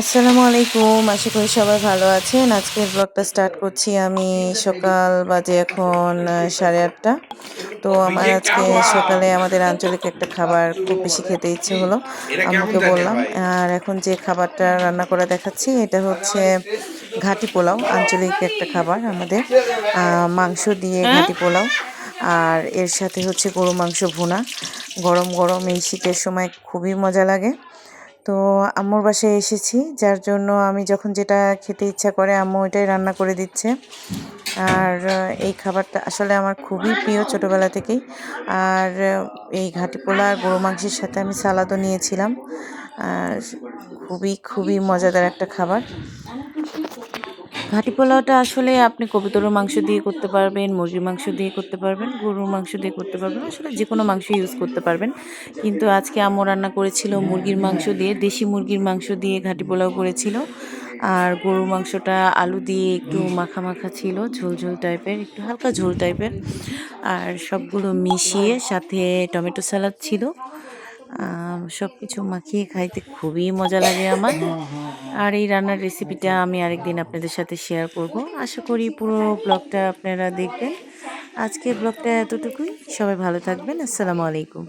আসসালামু আলাইকুম আশা করি সবাই ভালো আছেন। আজকের ব্লগটা স্টার্ট করছি আমি সকাল বাজে এখন সাড়ে আটটা। তো আমার আজকে সকালে আমাদের আঞ্চলিক একটা খাবার খুব বেশি খেতে ইচ্ছে হলো আমাকে বললাম। আর এখন যে খাবারটা রান্না করে দেখাচ্ছি এটা হচ্ছে ঘাটি পোলাও আঞ্চলিক একটা খাবার আমাদের। মাংস দিয়ে ঘাটি পোলাও। আর এর সাথে হচ্ছে গরু মাংস ভুনা। গরম গরম এই শীতের সময় খুবই মজা লাগে। তো আম্মুর বাসায় এসেছি, যার জন্য আমি যখন যেটা খেতে ইচ্ছা করে আম্মু ওইটাই রান্না করে দিচ্ছে। আর এই খাবারটা আসলে আমার খুবই প্রিয় ছোটোবেলা থেকেই। আর এই ঘাটি পোলা আর গরু মাংসের সাথে আমি সালাদও নিয়েছিলাম। আর খুবই খুবই মজাদার একটা খাবার। ঘাটি পোলাওটা আসলে আপনি কবুতরের মাংস দিয়ে করতে পারবেন, মুরগির মাংস দিয়ে করতে পারবেন, গরুর মাংস দিয়ে করতে পারবেন, আসলে যে কোনো মাংস ইউজ করতে পারবেন। কিন্তু আজকে আম্মু রান্না করেছিল মুরগির মাংস দিয়ে, দেশি মুরগির মাংস দিয়ে ঘাটি পোলাও করেছিল। আর গরুর মাংসটা আলু দিয়ে একটু মাখা মাখা ছিল, ঝোল ঝোল টাইপের, একটু হালকা ঝোল টাইপের। আর সবগুলো মিশিয়ে সাথে টমেটো স্যালাড ছিল। সব কিছু মাখিয়ে খাইতে খুবই মজা লাগে আমার। আর এই রান্নার রেসিপিটা আমি আরেকদিন আপনাদের সাথে শেয়ার করব। আশা করি পুরো ব্লগটা আপনারা দেখবেন। আজকে ব্লগটা এতটুকুই। সবাই ভালো থাকবেন। আসসালামু আলাইকুম।